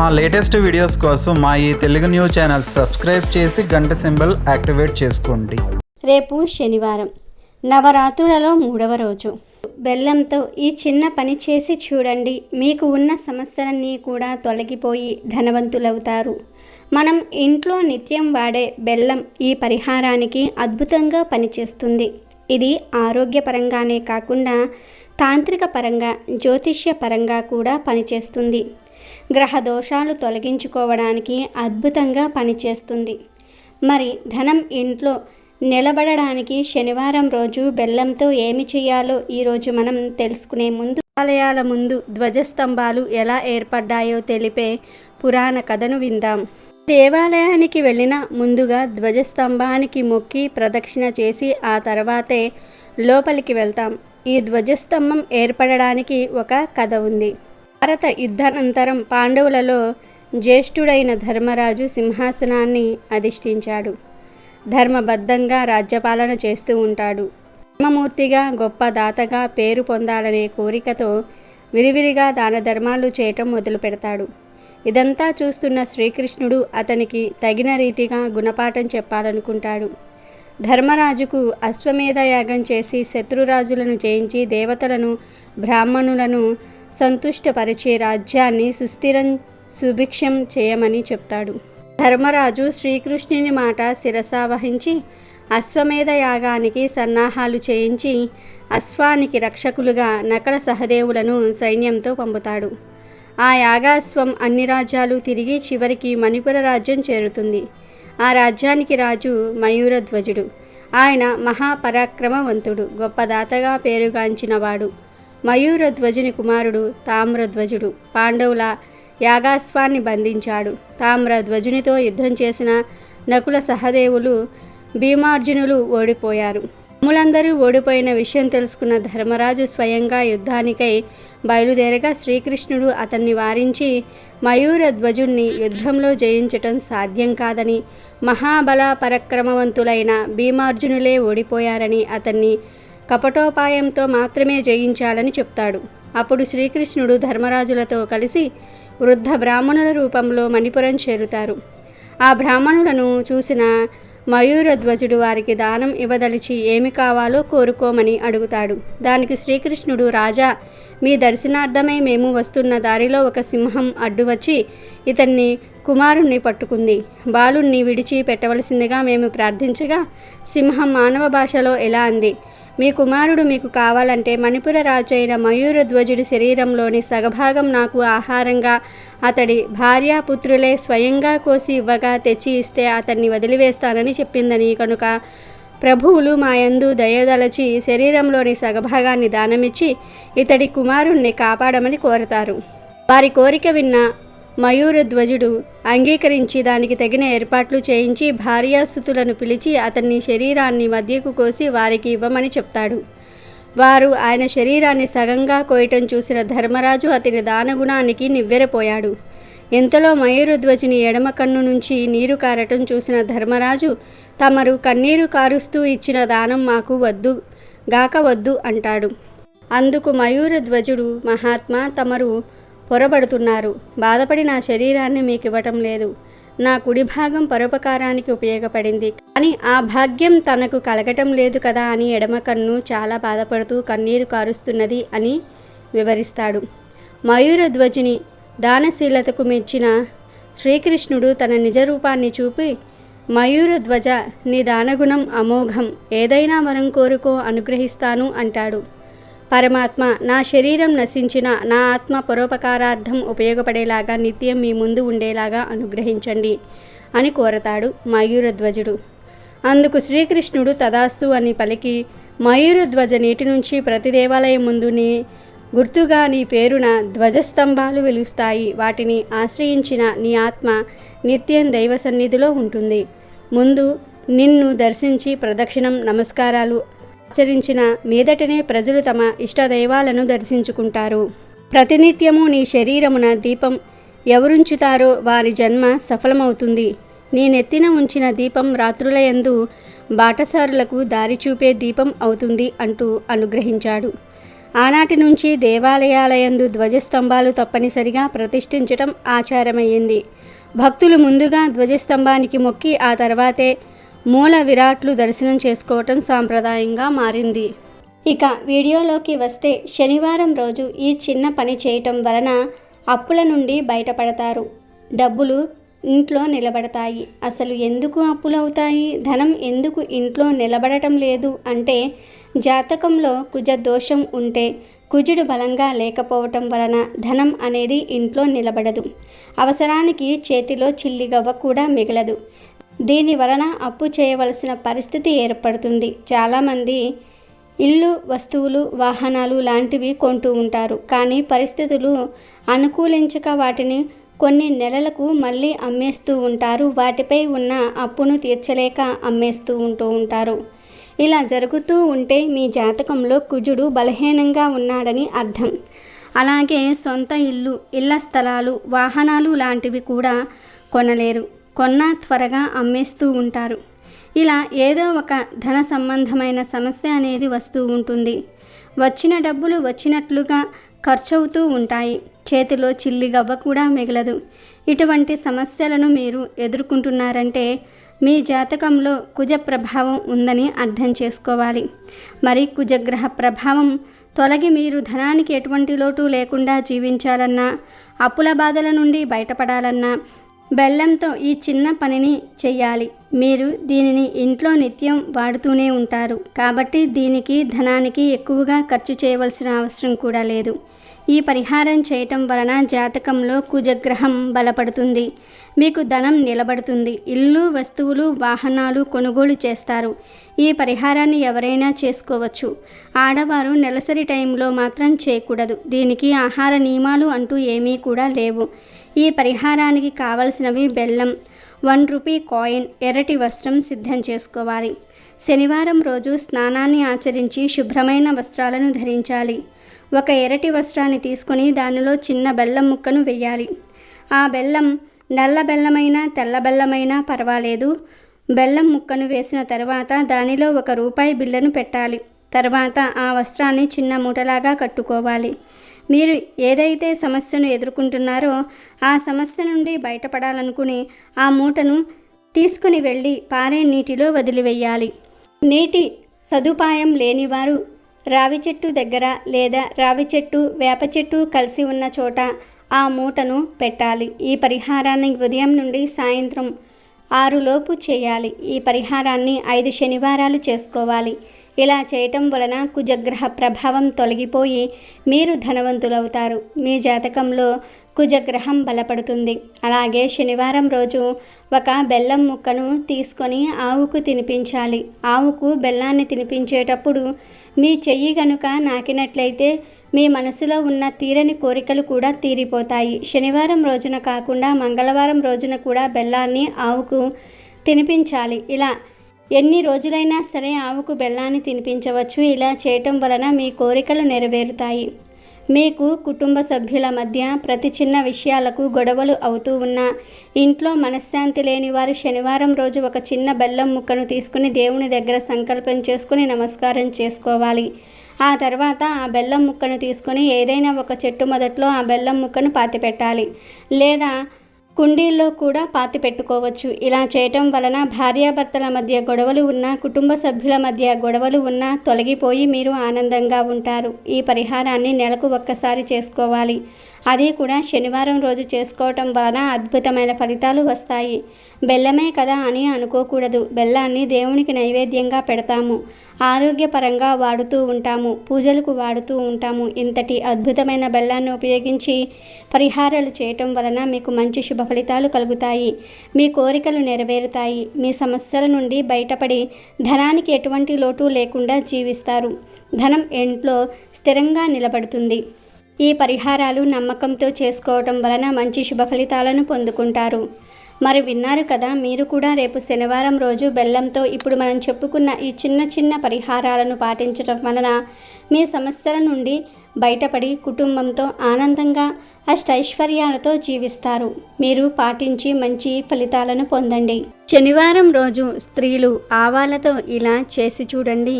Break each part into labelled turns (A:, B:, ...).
A: మా latest videos కోసం మా ఈ తెలుగు న్యూస్ ఛానల్ సబ్స్క్రైబ్ చేసి గంట సింబల్ యాక్టివేట్ చేసుకోండి.
B: రేపు శనివారం నవరాత్రులలో మూడవ రోజు. బెల్లంతో ఈ చిన్న పని చేసి చూడండి మీకు ఉన్న సమస్యలన్నీ కూడా తొలగిపోయి ధనవంతులవుతారు. మనం ఇంట్లో నిత్యం వాడే బెల్లం ఈ పరిహారానికి అద్భుతంగా పనిచేస్తుంది. ఇది ఆరోగ్యపరంగానే కాకుండా తాంత్రిక పరంగా జ్యోతిష్య పరంగా కూడా పనిచేస్తుంది. గ్రహ దోషాలు తొలగించుకోవడానికి అద్భుతంగా పనిచేస్తుంది. మరి ధనం ఇంట్లో నిలబడడానికి శనివారం రోజు బెల్లంతో ఏమి చేయాలో ఈరోజు మనం తెలుసుకునే ముందు ఆలయాల ముందు ధ్వజస్తంభాలు ఎలా ఏర్పడ్డాయో తెలిపే పురాణ కథను విందాం. దేవాలయానికి వెళ్ళిన ముందుగా ధ్వజస్తంభానికి మొక్కి ప్రదక్షిణ చేసి ఆ తర్వాతే లోపలికి వెళ్తాం. ఈ ధ్వజస్తంభం ఏర్పడడానికి ఒక కథ ఉంది. భారత యుద్ధానంతరం పాండవులలో జ్యేష్ఠుడైన ధర్మరాజు సింహాసనాన్ని అధిష్ఠించాడు. ధర్మబద్ధంగా రాజ్యపాలన చేస్తూ ఉంటాడు. ధర్మమూర్తిగా గొప్ప దాతగా పేరు పొందాలనే కోరికతో విరివిరిగా దాన ధర్మాలు చేయటం మొదలు పెడతాడు ఇదంతా చూస్తున్న శ్రీకృష్ణుడు అతనికి తగిన రీతిగా గుణపాఠం చెప్పాలనుకుంటాడు. ధర్మరాజుకు అశ్వమేధ యాగం చేసి శత్రురాజులను జయించి దేవతలను బ్రాహ్మణులను సంతుష్టపరిచే రాజ్యాన్ని సుస్థిరం సుభిక్షం చేయమని చెప్తాడు. ధర్మరాజు శ్రీకృష్ణుని మాట శిరసావహించి అశ్వమేధ యాగానికి సన్నాహాలు చేయించి అశ్వానికి రక్షకులుగా నకల సహదేవులను సైన్యంతో పంపుతాడు. ఆ యాగాశ్వం అన్ని రాజ్యాలు తిరిగి చివరికి మణిపుర రాజ్యం చేరుతుంది. ఆ రాజ్యానికి రాజు మయూరధ్వజుడు. ఆయన మహాపరాక్రమవంతుడు గొప్ప దాతగా పేరుగాంచినవాడు. మయూరధ్వజుని కుమారుడు తామ్రధ్వజుడు. పాండవుల యాగాశ్వాన్ని బంధించాడు. తామ్రధ్వజునితో యుద్ధం చేసిన నకుల సహదేవులు భీమార్జునులు ఓడిపోయారు. తమ్ములందరూ ఓడిపోయిన విషయం తెలుసుకున్న ధర్మరాజు స్వయంగా యుద్ధానికై బయలుదేరగా శ్రీకృష్ణుడు అతన్ని వారించి మయూరధ్వజుణ్ణి యుద్ధంలో జయించటం సాధ్యం కాదని మహాబల పరక్రమవంతులైన భీమార్జునులే ఓడిపోయారని అతన్ని కపటోపాయంతో మాత్రమే జయించాలని చెప్తాడు. అప్పుడు శ్రీకృష్ణుడు ధర్మరాజులతో కలిసి వృద్ధ బ్రాహ్మణుల రూపంలో మణిపురం చేరుతారు. ఆ బ్రాహ్మణులను చూసిన మయూరధ్వజుడు వారికి దానం ఇవ్వదలిచి ఏమి కావాలో కోరుకోమని అడుగుతాడు. దానికి శ్రీకృష్ణుడు రాజా మీ దర్శనార్థమై మేము వస్తున్న దారిలో ఒక సింహం అడ్డువచ్చి ఇతన్ని కుమారుణ్ణి పట్టుకుంది. బాలుణ్ణి విడిచి పెట్టవలసిందిగా మేము ప్రార్థించగా సింహం మానవ భాషలో ఎలా అంది? మీ కుమారుడు మీకు కావాలంటే మణిపుర రాజు అయిన మయూరధ్వజుడి శరీరంలోని సగభాగం నాకు ఆహారంగా అతడి భార్యాపుత్రులే స్వయంగా కోసి ఇవ్వగా తెచ్చి ఇస్తే అతన్ని వదిలివేస్తానని చెప్పిందని కనుక ప్రభువులు మా యందు దయదలచి శరీరంలోని సగభాగాన్ని దానమిచ్చి ఇతడి కుమారుణ్ణి కాపాడమని కోరతారు. వారి కోరిక విన్న మయూరధ్వజుడు అంగీకరించి దానికి తగిన ఏర్పాట్లు చేయించి భార్యాసుతులను పిలిచి అతన్ని శరీరాన్ని మధ్యకు కోసి వారికి ఇవ్వమని చెప్తాడు. వారు ఆయన శరీరాన్ని సగంగా కోయటం చూసిన ధర్మరాజు అతని దానగుణానికి నివ్వెరపోయాడు. ఎంతలో మయూరధ్వజుని ఎడమ కన్ను నుంచి నీరు కారటం చూసిన ధర్మరాజు తమరు కన్నీరు కారుస్తూ ఇచ్చిన దానం మాకు వద్దు గాక వద్దు అంటాడు. అందుకు మయూరధ్వజుడు మహాత్మా తమరు పొరబడుతున్నారు. బాధపడి నా శరీరాన్ని మీకు ఇవ్వటం లేదు. నా కుడి భాగం పరోపకారానికి ఉపయోగపడింది. కానీ ఆ భాగ్యం తనకు కలగటం లేదు కదా అని ఎడమ కన్ను చాలా బాధపడుతూ కన్నీరు కారుస్తున్నది అని వివరిస్తాడు. మయూర ధ్వజిని దానశీలతకు మెచ్చిన శ్రీకృష్ణుడు తన నిజ రూపాన్ని చూపి మయూరధ్వజ నీ దానగుణం అమోఘం. ఏదైనా వరం కోరుకో అనుగ్రహిస్తాను అంటాడు. పరమాత్మ నా శరీరం నశించిన నా ఆత్మ పరోపకారార్థం ఉపయోగపడేలాగా నిత్యం మీ ముందు ఉండేలాగా అనుగ్రహించండి అని కోరతాడు మయూరధ్వజుడు. అందుకు శ్రీకృష్ణుడు తదాస్తు అని పలికి మయూరధ్వజ నీటి నుంచి ప్రతి దేవాలయం ముందుని గుర్తుగా నీ పేరున ధ్వజస్తంభాలు వెలుస్తాయి. వాటిని ఆశ్రయించిన నీ ఆత్మ నిత్యం దైవ సన్నిధిలో ఉంటుంది. ముందు నిన్ను దర్శించి ప్రదక్షిణం నమస్కారాలు ఆచరించిన మీదటనే ప్రజలు తమ ఇష్టదైవాలను దర్శించుకుంటారు. ప్రతినిత్యము నీ శరీరమున దీపం ఎవరుంచుతారో వారి జన్మ సఫలమవుతుంది. నీ నెత్తిన ఉంచిన దీపం రాత్రులయందు బాటసారులకు దారి చూపే దీపం అవుతుంది అంటూ అనుగ్రహించాడు. ఆనాటి నుంచి దేవాలయాలయందు ధ్వజస్తంభాలు తప్పనిసరిగా ప్రతిష్ఠించటం ఆచారమయ్యింది. భక్తులు ముందుగా ధ్వజస్తంభానికి మొక్కి ఆ తర్వాతే మూల విరాట్లు దర్శనం చేసుకోవటం సాంప్రదాయంగా మారింది. ఇక వీడియోలోకి వస్తే శనివారం రోజు ఈ చిన్న పని చేయటం వలన అప్పుల నుండి బయటపడతారు. డబ్బులు ఇంట్లో నిలబడతాయి. అసలు ఎందుకు అప్పులవుతాయి? ధనం ఎందుకు ఇంట్లో నిలబడటం లేదు? అంటే జాతకంలో కుజ దోషం ఉంటే కుజుడు బలంగా లేకపోవటం వలన ధనం అనేది ఇంట్లో నిలబడదు. అవసరానికి చేతిలో చిల్లిగవ్వ కూడా మిగలదు. దీని వలన అప్పు చేయవలసిన పరిస్థితి ఏర్పడుతుంది. చాలామంది ఇల్లు వస్తువులు వాహనాలు లాంటివి కొంటూ ఉంటారు. కానీ పరిస్థితులు అనుకూలించక వాటిని కొన్ని నెలలకు మళ్ళీ అమ్మేస్తూ ఉంటారు. వాటిపై ఉన్న అప్పును తీర్చలేక అమ్మేస్తూ ఉంటూ ఉంటారు. ఇలా జరుగుతూ ఉంటే మీ జాతకంలో కుజుడు బలహీనంగా ఉన్నాడని అర్థం. అలాగే సొంత ఇల్లు ఇళ్ళ స్థలాలు వాహనాలు లాంటివి కూడా కొనలేరు. కొన్న త్వరగా అమ్మేస్తూ ఉంటారు. ఇలా ఏదో ఒక ధన సంబంధమైన సమస్య అనేది వస్తూ ఉంటుంది. వచ్చిన డబ్బులు వచ్చినట్లుగా ఖర్చవుతూ ఉంటాయి. చేతిలో చిల్లి గవ్వ కూడా మిగలదు. ఇటువంటి సమస్యలను మీరు ఎదుర్కొంటున్నారంటే మీ జాతకంలో కుజ ప్రభావం ఉందని అర్థం చేసుకోవాలి. మరి కుజగ్రహ ప్రభావం తొలగి మీరు ధనానికి ఎటువంటి లోటు లేకుండా జీవించాలన్నా అప్పుల బాధల నుండి బయటపడాలన్నా బెల్లంతో ఈ చిన్న పనిని చెయ్యాలి. మీరు దీనిని ఇంట్లో నిత్యం వాడుతూనే ఉంటారు. కాబట్టి దీనికి ధనానికి ఎక్కువగా ఖర్చు చేయవలసిన అవసరం కూడా లేదు. ఈ పరిహారం చేయటం వలన జాతకంలో కుజగ్రహం బలపడుతుంది. మీకు ధనం నిలబడుతుంది. ఇల్లు వస్తువులు వాహనాలు కొనుగోలు చేస్తారు. ఈ పరిహారాన్ని ఎవరైనా చేసుకోవచ్చు. ఆడవారు నెలసరి టైంలో మాత్రం చేయకూడదు. దీనికి ఆహార నియమాలు అంటూ ఏమీ కూడా లేవు. ఈ పరిహారానికి కావలసినవి బెల్లం వన్ రూపీ కాయిన్ ఎర్రటి వస్త్రం సిద్ధం చేసుకోవాలి. శనివారం రోజు స్నానాన్ని ఆచరించి శుభ్రమైన వస్త్రాలను ధరించాలి. ఒక ఎర్రటి వస్త్రాన్ని తీసుకొని దానిలో చిన్న బెల్లం ముక్కను వెయ్యాలి. ఆ బెల్లం నల్ల బెల్లమైనా తెల్ల బెల్లమైనా పర్వాలేదు. బెల్లం ముక్కను వేసిన తర్వాత దానిలో ఒక రూపాయి బిళ్ళను పెట్టాలి. తర్వాత ఆ వస్త్రాన్ని చిన్న మూటలాగా కట్టుకోవాలి. మీరు ఏదైతే సమస్యను ఎదుర్కొంటున్నారో ఆ సమస్య నుండి బయటపడాలనుకుని ఆ మూటను తీసుకుని వెళ్ళి పారే నీటిలో వదిలివేయాలి. నీటి సదుపాయం లేనివారు రావి చెట్టు దగ్గర లేదా రావి చెట్టు వేప చెట్టు కలిసి ఉన్న చోట ఆ మూటను పెట్టాలి. ఈ పరిహారాన్ని ఉదయం నుండి సాయంత్రం ఆరులోపు చేయాలి. ఈ పరిహారాన్ని ఐదు శనివారాలు చేసుకోవాలి. ఇలా చేయటం వలన కుజగ్రహ ప్రభావం తొలగిపోయి మీరు ధనవంతులవుతారు. మీ జాతకంలో కుజగ్రహం బలపడుతుంది. అలాగే శనివారం రోజు ఒక బెల్లం ముక్కను తీసుకొని ఆవుకు తినిపించాలి. ఆవుకు బెల్లాన్ని తినిపించేటప్పుడు మీ చెయ్యి గనుక నాకినట్లయితే మీ మనసులో ఉన్న తీరని కోరికలు కూడా తీరిపోతాయి. శనివారం రోజున కాకుండా మంగళవారం రోజున కూడా బెల్లాన్ని ఆవుకు తినిపించాలి. ఇలా ఎన్ని రోజులైనా సరే ఆవుకు బెల్లాన్ని తినిపించవచ్చు. ఇలా చేయటం వలన మీ కోరికలు నెరవేరుతాయి. మీకు కుటుంబ సభ్యుల మధ్య ప్రతి చిన్న విషయాలకు గొడవలు అవుతూ ఉన్నా ఇంట్లో మనశ్శాంతి లేని వారు శనివారం రోజు ఒక చిన్న బెల్లం ముక్కను తీసుకుని దేవుని దగ్గర సంకల్పం చేసుకుని నమస్కారం చేసుకోవాలి. ఆ తర్వాత ఆ బెల్లం ముక్కను తీసుకొని ఏదైనా ఒక చెట్టు మొదట్లో ఆ బెల్లం ముక్కను పాతిపెట్టాలి. లేదా కుండీల్లో కూడా పాతి పెట్టుకోవచ్చు. ఇలా చేయటం వలన భార్యాభర్తల మధ్య గొడవలు ఉన్నా కుటుంబ సభ్యుల మధ్య గొడవలు ఉన్నా తొలగిపోయి మీరు ఆనందంగా ఉంటారు. ఈ పరిహారాన్ని నెలకు ఒక్కసారి చేసుకోవాలి. అది కూడా శనివారం రోజు చేసుకోవటం వలన అద్భుతమైన ఫలితాలు వస్తాయి. బెల్లమే కదా అని అనుకోకూడదు. బెల్లాన్ని దేవునికి నైవేద్యంగా పెడతాము. ఆరోగ్యపరంగా వాడుతూ ఉంటాము. పూజలకు వాడుతూ ఉంటాము. ఇంతటి అద్భుతమైన బెల్లాన్ని ఉపయోగించి పరిహారాలు చేయటం వలన మీకు మంచి శుభ ఫలితాలు కలుగుతాయి. మీ కోరికలు నెరవేరుతాయి. మీ సమస్యల నుండి బయటపడి ధనానికి ఎటువంటి లోటు లేకుండా జీవిస్తారు. ధనం ఇంట్లో స్థిరంగా నిలబడుతుంది. ఈ పరిహారాలు నమ్మకంతో చేసుకోవటం వలన మంచి శుభ ఫలితాలను పొందుకుంటారు. మరి విన్నారు కదా మీరు కూడా రేపు శనివారం రోజు బెల్లంతో ఇప్పుడు మనం చెప్పుకున్న ఈ చిన్న చిన్న పరిహారాలను పాటించడం వలన మీ సమస్యల నుండి బయటపడి కుటుంబంతో ఆనందంగా అష్టైశ్వర్యాలతో జీవిస్తారు. మీరు పాటించి మంచి ఫలితాలను పొందండి. శనివారం రోజు స్త్రీలు ఆవాలతో ఇలా చేసి చూడండి.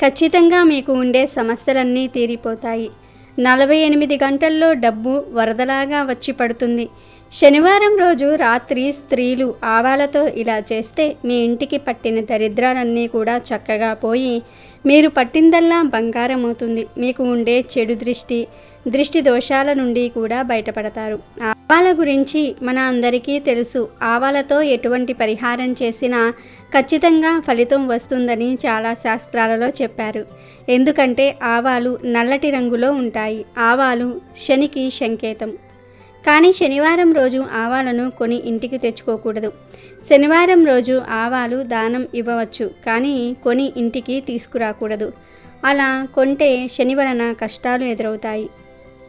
B: ఖచ్చితంగా మీకు ఉండే సమస్యలన్నీ తీరిపోతాయి. నలభై ఎనిమిది గంటల్లో డబ్బు వరదలాగా వచ్చి పడుతుంది. శనివారం రోజు రాత్రి స్త్రీలు ఆవాలతో ఇలా చేస్తే మీ ఇంటికి పట్టిన దరిద్రాలన్నీ కూడా చక్కగా పోయి మీరు పట్టిందల్లా బంగారం అవుతుంది మీకు ఉండే చెడు దృష్టి దృష్టి దోషాల నుండి కూడా బయటపడతారు. ఆవాల గురించి మన అందరికీ తెలుసు. ఆవాలతో ఎటువంటి పరిహారం చేసినా ఖచ్చితంగా ఫలితం వస్తుందని చాలా శాస్త్రాలలో చెప్పారు. ఎందుకంటే ఆవాలు నల్లటి రంగులో ఉంటాయి. ఆవాలు శనికి సంకేతం. కానీ శనివారం రోజు ఆవాలను కొని ఇంటికి తెచ్చుకోకూడదు. శనివారం రోజు ఆవాలు దానం ఇవ్వవచ్చు కానీ కొని ఇంటికి తీసుకురాకూడదు. అలా కొంటే శని వలన కష్టాలు ఎదురవుతాయి.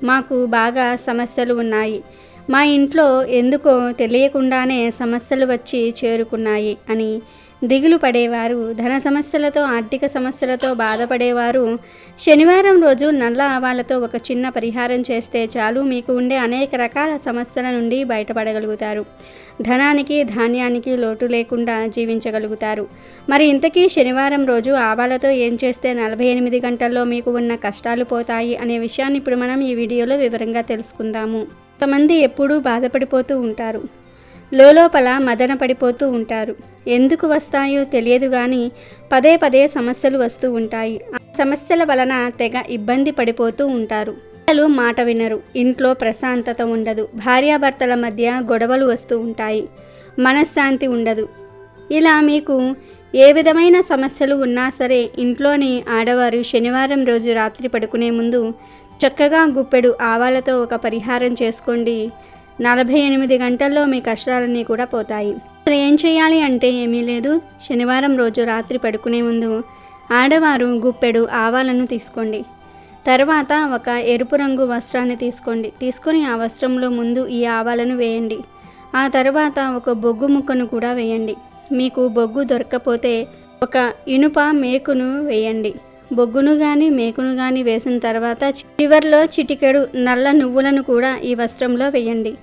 B: మాకు బాగా సమస్యలు ఉన్నాయి. మా ఇంట్లో ఎందుకో తెలియకుండానే సమస్యలు వచ్చి చేరుకున్నాయి అని దిగులు పడేవారు. ధన సమస్యలతో ఆర్థిక సమస్యలతో బాధపడేవారు. శనివారం రోజు నల్ల ఆవాలతో ఒక చిన్న పరిహారం చేస్తే చాలు. మీకు ఉండే అనేక రకాల సమస్యల నుండి బయటపడగలుగుతారు. ధనానికి ధాన్యానికి లోటు లేకుండా జీవించగలుగుతారు. మరి ఇంతకీ శనివారం రోజు ఆవాలతో ఏం చేస్తే నలభై ఎనిమిది గంటల్లో మీకు ఉన్న కష్టాలు పోతాయి అనే విషయాన్ని ఇప్పుడు మనం ఈ వీడియోలో వివరంగా తెలుసుకుందాము. కొంతమంది ఎప్పుడూ బాధపడిపోతూ ఉంటారు. లోపల మదన పడిపోతూ ఉంటారు. ఎందుకు వస్తాయో తెలియదు కానీ పదే పదే సమస్యలు వస్తూ ఉంటాయి. ఆ సమస్యల వలన తెగ ఇబ్బంది పడిపోతూ ఉంటారు. పిల్లలు మాట వినరు. ఇంట్లో ప్రశాంతత ఉండదు. భార్యాభర్తల మధ్య గొడవలు వస్తూ ఉంటాయి. మనశ్శాంతి ఉండదు. ఇలా మీకు ఏ విధమైన సమస్యలు ఉన్నా సరే ఇంట్లోని ఆడవారు శనివారం రోజు రాత్రి పడుకునే ముందు చక్కగా గుప్పెడు ఆవాలతో ఒక పరిహారం చేసుకోండి. నలభై ఎనిమిది గంటల్లో మీ కష్టాలన్నీ కూడా పోతాయి. అసలు ఏం చేయాలి అంటే ఏమీ లేదు. శనివారం రోజు రాత్రి పడుకునే ముందు ఆడవారు గుప్పెడు ఆవాలను తీసుకోండి. తర్వాత ఒక ఎరుపు రంగు వస్త్రాన్ని తీసుకోండి. తీసుకొని ఆ వస్త్రంలో ముందు ఈ ఆవాలను వేయండి. ఆ తర్వాత ఒక బొగ్గు ముక్కను కూడా వేయండి. మీకు బొగ్గు దొరకపోతే ఒక ఇనుప మేకును వేయండి. బొగ్గును కానీ మేకును కానీ వేసిన తర్వాత చివర్లో చిటికెడు నల్ల నువ్వులను కూడా ఈ వస్త్రంలో వేయండి.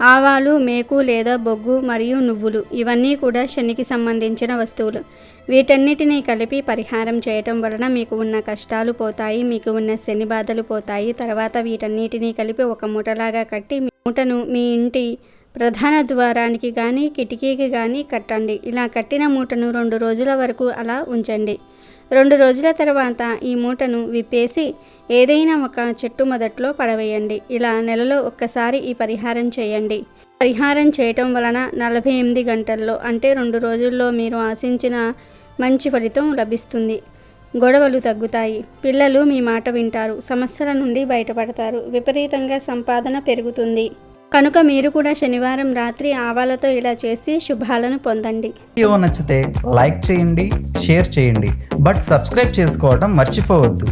B: ఆవాలు మేకు లేదా బొగ్గు మరియు నువ్వులు ఇవన్నీ కూడా శనికి సంబంధించిన వస్తువులు. వీటన్నిటినీ కలిపి పరిహారం చేయటం వలన మీకు ఉన్న కష్టాలు పోతాయి మీకు ఉన్న శని బాధలు పోతాయి. తర్వాత వీటన్నిటినీ కలిపి ఒక మూటలాగా కట్టి మూటను మీ ఇంటి ప్రధాన ద్వారానికి కానీ కిటికీకి కానీ కట్టండి. ఇలా కట్టిన మూటను రెండు రోజుల వరకు అలా ఉంచండి. రెండు రోజుల తర్వాత ఈ మూటను విప్పేసి ఏదైనా ఒక చెట్టు మొదట్లో పడవేయండి. ఇలా నెలలో ఒక్కసారి ఈ పరిహారం చేయండి. పరిహారం చేయటం వలన నలభై ఎనిమిది గంటల్లో అంటే రెండు రోజుల్లో మీరు ఆశించిన మంచి ఫలితం లభిస్తుంది. గొడవలు తగ్గుతాయి. పిల్లలు మీ మాట వింటారు. సమస్యల నుండి బయటపడతారు. విపరీతంగా సంపాదన పెరుగుతుంది. కనుక మీరు కూడా శనివారం రాత్రి ఆవాలతో ఇలా చేసి శుభాలను పొందండి.
A: వీడియో నచ్చితే లైక్ చేయండి షేర్ చేయండి బట్ సబ్స్క్రైబ్ చేసుకోవడం మర్చిపోవద్దు.